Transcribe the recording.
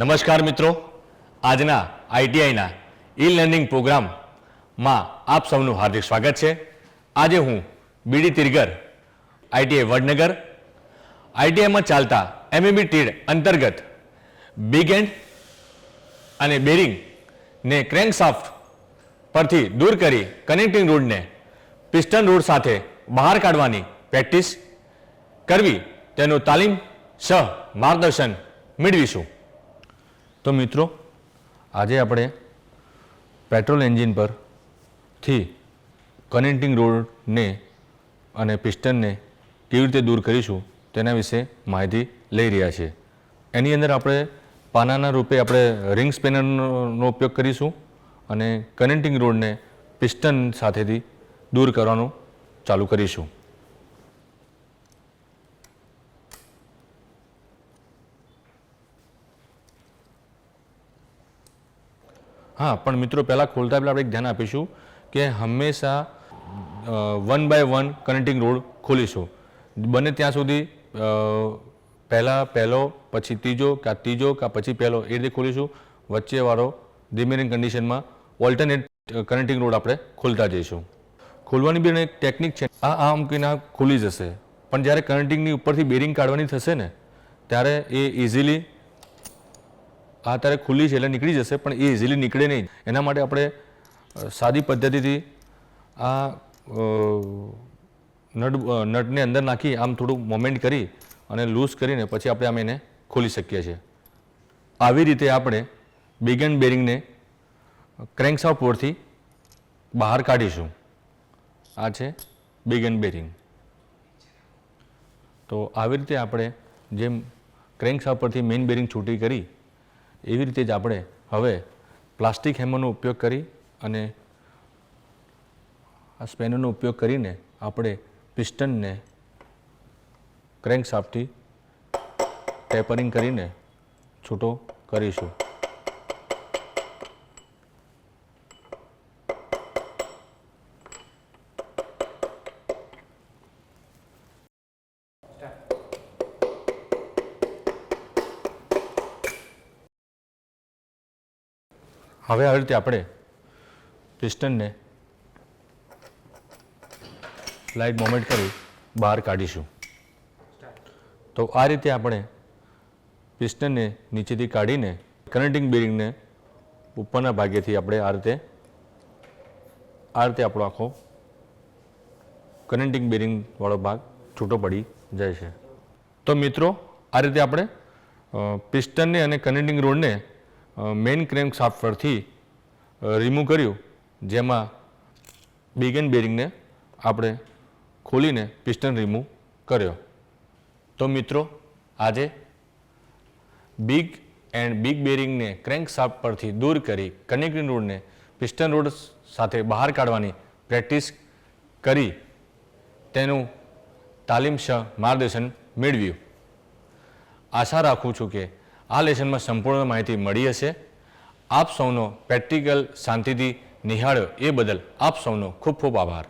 નમસ્કાર મિત્રો. આજના આઈટીઆઈના ઈ લર્નિંગ પ્રોગ્રામમાં આપ સૌનું હાર્દિક સ્વાગત છે. આજે હું બીડી તિરગર, આઈટીઆઈ વડનગર, આઈટીઆઈમાં ચાલતા એમએબી ટીડ અંતર્ગત બિગ એન્ડ અને બેરિંગને ક્રેન્કશાફ્ટ પરથી દૂર કરી કનેક્ટિંગ રોડને પિસ્ટન રોડ સાથે બહાર કાઢવાની પ્રેક્ટિસ કરવી, તેનું તાલીમ, સહ માર્ગદર્શન મેળવીશું. તો મિત્રો, આજે આપણે પેટ્રોલ એન્જિન પરથી કનેક્ટિંગ રોડને અને પિસ્ટનને કેવી રીતે દૂર કરીશું તેના વિશે માહિતી લઈ રહ્યા છીએ. એની અંદર આપણે પાનાના રૂપે આપણે રિંગ સ્પેનરનો ઉપયોગ કરીશું અને કનેક્ટિંગ રોડને પિસ્ટન સાથેથી દૂર કરવાનું ચાલુ કરીશું. હા, પણ મિત્રો, પહેલાં ખોલતા પહેલાં આપણે એક ધ્યાન આપીશું કે હંમેશા one by one connecting rod ખોલીશું. બને ત્યાં સુધી પહેલાં, પહેલો, પછી ત્રીજો, કાં ત્રીજો, કાં પછી પહેલો, એ રીતે ખોલીશું. વચ્ચેવાળો રિમેનિંગ કન્ડિશનમાં ઓલ્ટરનેટ કનેક્ટિંગ રોડ આપણે ખોલતા જઈશું. ખોલવાની બી એક ટેકનિક છે. આ આમ આ ખુલી જશે. પણ જ્યારે કનેક્ટિંગની ઉપરથી બેરિંગ કાઢવાની થશે ને, ત્યારે એ ઇઝીલી આ અત્યારે ખુલ્લી છે એટલે નીકળી જશે, પણ એ ઇઝીલી નીકળે નહીં. એના માટે આપણે સાદી પદ્ધતિથી આ નટ નટને અંદર નાખી આમ થોડું મોમેન્ટ કરી અને લૂઝ કરીને પછી આપણે આમ એને ખોલી શકીએ છીએ. આવી રીતે આપણે બેગ એન્ડ બેરિંગને ક્રેન્કશાફ્ટ પરથી બહાર કાઢીશું. આ છે બેગ એન્ડ બેરિંગ તો આવી રીતે આપણે જેમ ક્રેન્કશાફ્ટ પરથી મેઇન બેરિંગ છૂટી કરી એવી રીતે જ આપણે હવે પ્લાસ્ટિક હેમરનો ઉપયોગ કરી અને આ સ્પેનરનો ઉપયોગ કરીને આપણે પિસ્ટનને ક્રેન્કશાફ્ટથી ટેપરિંગ કરીને છૂટો કરીશું. હવે આવી રીતે આપણે પિસ્ટનને લાઇટ મોમેન્ટ કરી બહાર કાઢીશું. તો આ રીતે આપણે પિસ્ટનને નીચેથી કાઢીને કનેક્ટિંગ બેરિંગને ઉપરના ભાગેથી આપણે આ રીતે આ રીતે આપણો આખો કનેક્ટિંગ બેરિંગવાળો ભાગ છૂટો પડી જાય છે. તો મિત્રો, આ રીતે આપણે પિસ્ટનને અને કનેક્ટિંગ રોડને મેઇન ક્રેન્ક શાફ્ટ પરથી રિમૂવ કર્યું, જેમાં બિગ એન્ડ બેરિંગને આપણે ખોલીને પિસ્ટન રિમૂવ કર્યો. તો મિત્રો, આજે બિગ એન્ડ બિગ બેરિંગને ક્રેન્ક શાફ્ટ પરથી દૂર કરી કનેક્ટિંગ રોડને પિસ્ટન રોડ સાથે બહાર કાઢવાની પ્રેક્ટિસ કરી, તેનું તાલીમસહ માર્ગદર્શન મેળવ્યું. આશા રાખું છું કે આ લેસનમાં સંપૂર્ણ માહિતી મળી હશે. આપ સૌનો પ્રેક્ટિકલ શાંતિથી નિહાળ્યો એ બદલ આપ સૌનો ખૂબ ખૂબ આભાર.